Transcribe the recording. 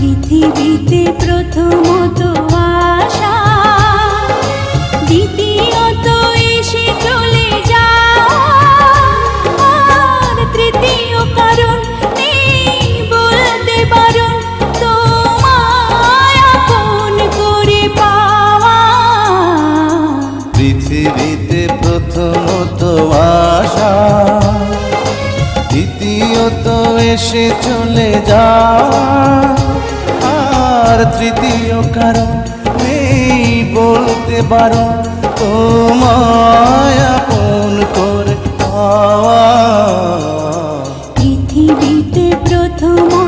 পৃথিবীতে প্রথমত আশা দ্বিতীয়ত এসে তৃতীয় কারণ নেই বলতে পৃথিবীতে প্রথমত আশা দ্বিতীয়ত এসে চলে যাওয়া। আর তৃতীয় কারও এই বলতে পারো তোমায় আপন করে পৃথিবীতে প্রথম